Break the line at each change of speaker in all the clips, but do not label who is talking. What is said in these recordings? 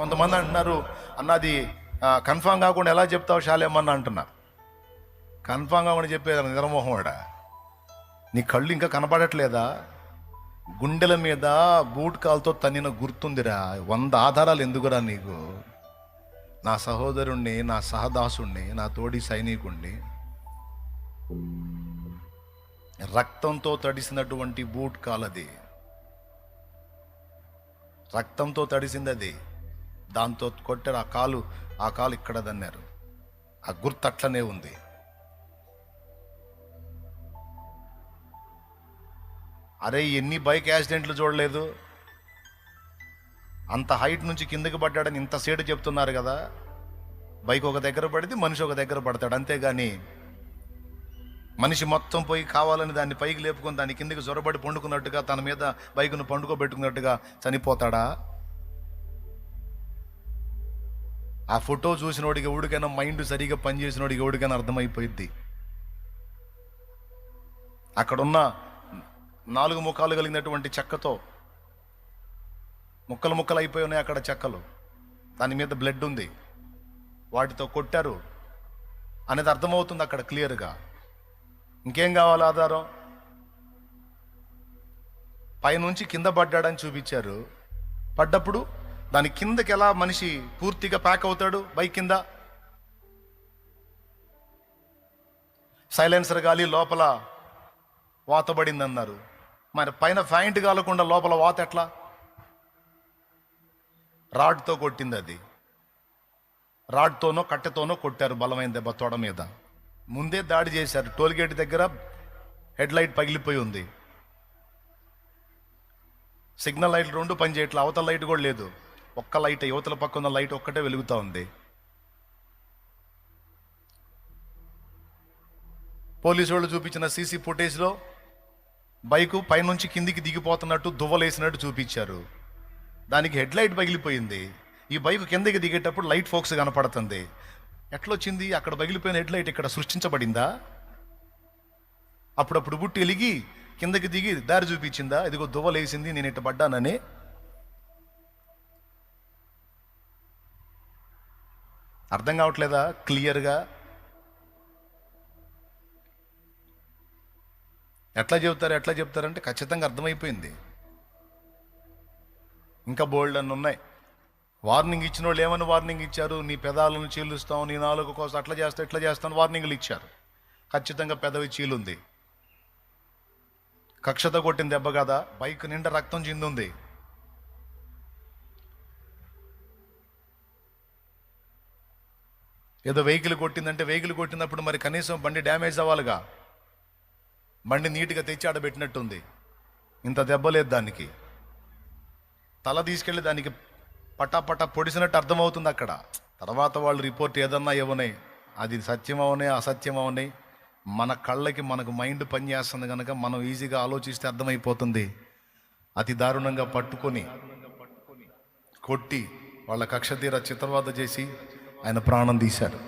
కొంతమంది అంటున్నారు అన్నది కన్ఫామ్ కాకుండా ఎలా చెప్తావు శాలేమన్న? అంటున్నారు కన్ఫామ్ కాకుండా చెప్పేది నిద్రమోహం నీ కళ్ళు ఇంకా కనపడట్లేదా? గుండెల మీద బూట్ కాల్తో తన్నిన గుర్తుందిరా. వంద ఆధారాలు ఎందుకురా నీకు? నా సహోదరుణ్ణి నా సహదాసుణ్ణి నా తోడి సైనికుణ్ణి రక్తంతో తడిసినటువంటి బూట్ కాలది రక్తంతో తడిసింది అది. దాంతో కొట్టారు. ఆ కాలు ఆ కాలు ఇక్కడ దన్నారు. ఆ గుర్తు అట్లనే ఉంది. అరే ఎన్ని బైక్ యాక్సిడెంట్లు చూడలేదు. అంత హైట్ నుంచి కిందకి పడ్డాడని ఇంత సేటు చెప్తున్నారు కదా. బైక్ ఒక దగ్గర పడితే మనిషి ఒక దగ్గర పడతాడు. అంతేగాని మనిషి మొత్తం పోయి కావాలని దాన్ని పైకి లేపుకొని దాని కిందకి జొరబడి పండుకున్నట్టుగా తన మీద బైకును పండుకోబెట్టుకున్నట్టుగా చనిపోతాడా? ఆ ఫోటో చూసినోడికి ఎవడికైనా మైండ్ సరిగా పనిచేసినోడికి ఎవడికైనా అర్థమైపోయింది అక్కడున్న నాలుగు ముఖాలు కలిగినటువంటి చెక్కతో ముక్కలు ముక్కలు అయిపోయి ఉన్నాయి అక్కడ చెక్కలు. దాని మీద బ్లడ్ ఉంది. వాటితో కొట్టారు. అనేది అర్థమవుతుంది అక్కడ క్లియర్గా. ఇంకేం కావాలి ఆధారం? పైనుంచి కింద పడ్డాడని చూపించారు. పడ్డప్పుడు దాని కిందకి ఎలా మనిషి పూర్తిగా ప్యాక్ అవుతాడు? బైక్ కింద. సైలెన్సర్ గాలి లోపల వాతబడింది అన్నారు మరి పైన ఫ్యాంట్ కాలకుండా లోపల వాత ఎట్లా? రాడ్తో కొట్టింది అది. రాడ్తోనో కట్టెతోనో కొట్టారు బలమైన దెబ్బ తొడ మీద. ముందే దాడి చేశారు. టోల్గేట్ దగ్గర హెడ్ లైట్ పగిలిపోయి ఉంది. సిగ్నల్ లైట్లు రెండు పనిచేయట్లే. అవతల లైట్ కూడా లేదు. ఒక్క లైట్ యువతల పక్క ఉన్న లైట్ ఒక్కటే వెలుగుతూ ఉంది. పోలీసు వాళ్ళు చూపించిన సీసీ ఫుటేజ్లో బైకు పైనుంచి కిందికి దిగిపోతున్నట్టు దువ్వలేసినట్టు చూపించారు. దానికి హెడ్ లైట్ పగిలిపోయింది. ఈ బైక్ కిందకి దిగేటప్పుడు లైట్ ఫోక్స్ కనపడుతుంది. ఎట్లొచ్చింది? అక్కడ పగిలిపోయిన హెడ్ లైట్ ఇక్కడ సృష్టించబడిందా? అప్పుడప్పుడు బుట్టి వెలిగి కిందకి దిగి దారి చూపించిందా? ఇదిగో దువ్వలేసింది నేను ఇట్ట పడ్డానని అర్థం కావట్లేదా? క్లియర్గా? ఎట్లా చెబుతారు ఎట్లా చెప్తారంటే ఖచ్చితంగా అర్థమైపోయింది. ఇంకా బోల్డ్ అని ఉన్నాయి. వార్నింగ్ ఇచ్చిన వాళ్ళు ఏమని వార్నింగ్ ఇచ్చారు? నీ పెదాలను చీలుస్తాం నీ నాలుగు కోసం అట్లా చేస్తా ఇట్లా చేస్తాను వార్నింగ్లు ఇచ్చారు. ఖచ్చితంగా పెదవి చీలుంది. కక్షత కొట్టిన దెబ్బ కదా? బైక్ నిండా రక్తం చిందుంది. ఏదో వెహికల్ కొట్టిందంటే వెహికల్ కొట్టినప్పుడు మరి కనీసం బండి డ్యామేజ్ అవ్వాలిగా? బండి నీట్గా తెచ్చి ఆడబెట్టినట్టుంది ఇంత దెబ్బ లేదు దానికి. తల తీసుకెళ్ళి దానికి పటాపట పొడిసినట్టు అర్థమవుతుంది అక్కడ. తర్వాత వాళ్ళు రిపోర్ట్ ఏదన్నా ఇవ్వనాయి అది సత్యం అవనాయి అసత్యం అవనాయి మన కళ్ళకి మనకు మైండ్ పనిచేస్తుంది కనుక మనం ఈజీగా ఆలోచిస్తే అర్థమైపోతుంది. అతి దారుణంగా పట్టుకొని కొట్టి వాళ్ళ కక్ష తీర చిత్రవాద చేసి ఆయన ప్రాణం తీశారు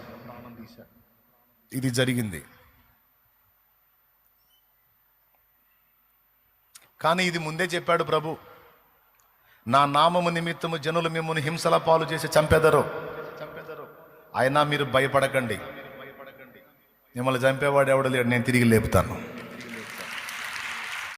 ఇది జరిగింది. కానీ ఇది ముందే చెప్పాడు ప్రభు నా నామము నిమిత్తము జనులు మిమ్మల్ని హింసల పాలు చేసి చంపెదరు. అయినా మీరు భయపడకండి. మిమ్మల్ని చంపేవాడు ఎవడు లేడు నేను తిరిగి లేపుతాను.